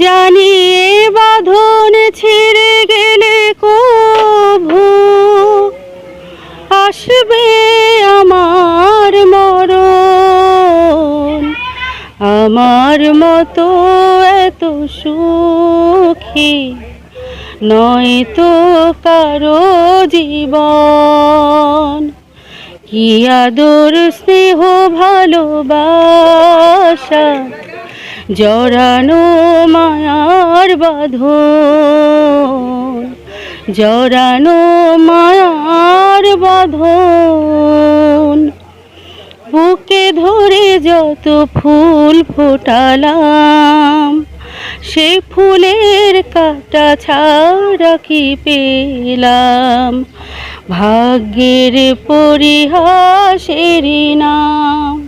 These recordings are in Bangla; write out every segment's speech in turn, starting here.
জানি এ বাঁধন ছিঁড়ে গেলে কভু। আসবে আমার মরণ, আমার মতো এত সুখী নয় তো কারও জীবন। কি আদর, স্নেহ, ভালোবাসা জড়ানো মায়ার বাঁধন, জড়ানো মায়ার বাঁধন। বুকে ধরে যত ফুল ফোটালাম, সে ফুলের কাটা ছাড়া কি পেলাম? ভাগ্যের পরিহাসেরই নাম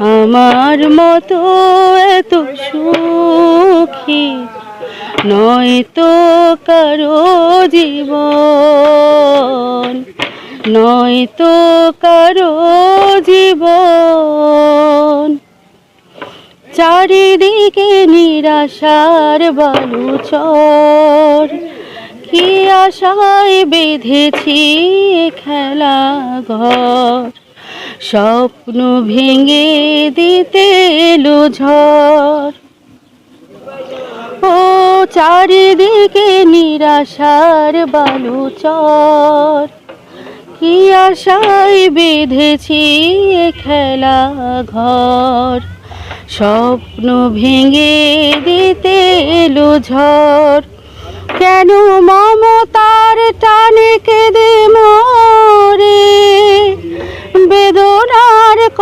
আমার মতো এত সুখী নয় তো কারও জীবন, নয় তো কারও জীবন। চারিদিকে নিরাশার বালুচর, কি আশায় বেঁধেছি খেলা ঘর? স্বপ্ন ভেঙে দিতে এলো ঝড়। ও চারিদিকে নিরাশার বালুচর। কি আশায় বেঁধেছি খেলা ঘর। স্বপ্ন ভেঙে দিতে এলো ঝড়। কেন মমতার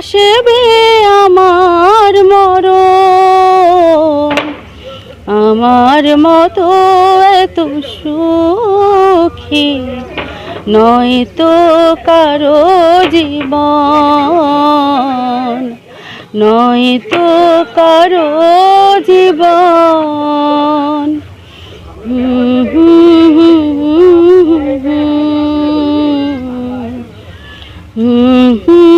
আসবে আমার মরণ আমার মতো এত সুখী নয় তো কারও জীবন নয় তো কারও জীবন হুম হুম